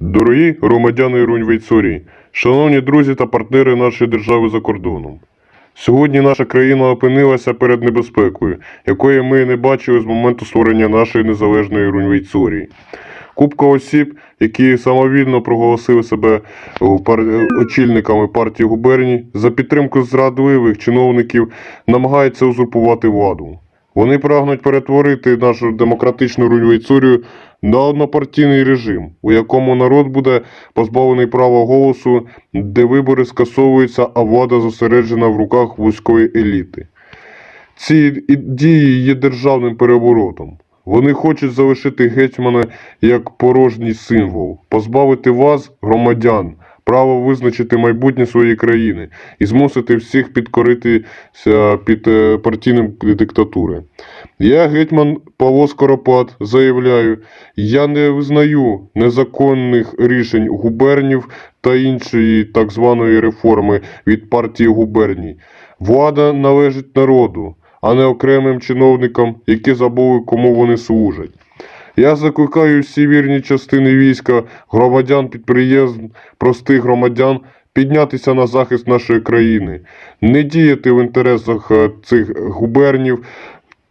Дорогі громадяни Рунь-Вейцорії, шановні друзі та партнери нашої держави за кордоном. Сьогодні наша країна опинилася перед небезпекою, якої ми не бачили з моменту створення нашої незалежної Рунь-Вейцорії. Купка осіб, які самовільно проголосили себе очільниками партії губерній, за підтримку зрадливих чиновників намагаються узурпувати владу. Вони прагнуть перетворити нашу демократичну Рунь-Вейцорію на однопартійний режим, у якому народ буде позбавлений права голосу, де вибори скасовуються, а влада зосереджена в руках вузької еліти. Ці дії є державним переворотом. Вони хочуть залишити гетьмана як порожній символ, позбавити вас, громадян, права визначити майбутнє своєї країни і змусити всіх підкоритися під е, партійним диктатури. Я, гетьман Павло Скоропад, заявляю, я не визнаю незаконних рішень губернів та іншої так званої реформи від партії губерній. Влада належить народу, а не окремим чиновникам, які забули, кому вони служать. Я закликаю всі вірні частини війська, громадян, підприємств, простих громадян піднятися на захист нашої країни, не діяти в інтересах е, цих губернів,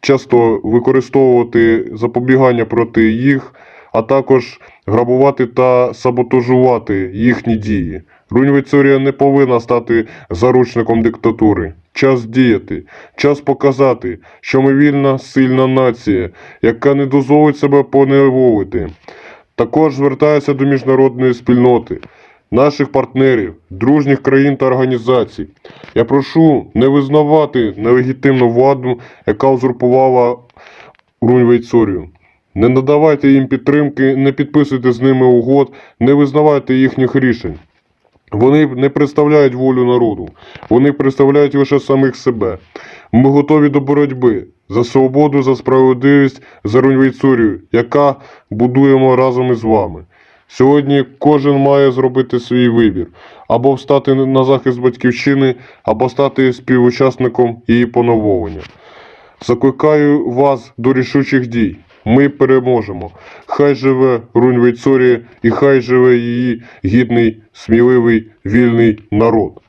часто використовувати запобігання проти їх, а також грабувати та саботажувати їхні дії. Рунь-Вейцорія не повинна стати заручником диктатури. Час діяти, час показати, що ми вільна, сильна нація, яка не дозволить себе поневолити. Також звертаюся до міжнародної спільноти, наших партнерів, дружніх країн та організацій. Я прошу не визнавати нелегітимну владу, яка узурпувала Рунь-Вейцорію. Не надавайте їм підтримки, не підписуйте з ними угод, не визнавайте їхніх рішень. Вони не представляють волю народу, вони представляють лише самих себе. Ми готові до боротьби за свободу, за справедливість, за Рунь-Вейцорію, яка будуємо разом із вами. Сьогодні кожен має зробити свій вибір або встати на захист батьківщини, або стати співучасником її поновлення. Закликаю вас до рішучих дій. Ми переможемо. Хай живе Рунь Вейцорія і хай живе її гідний, сміливий, вільний народ.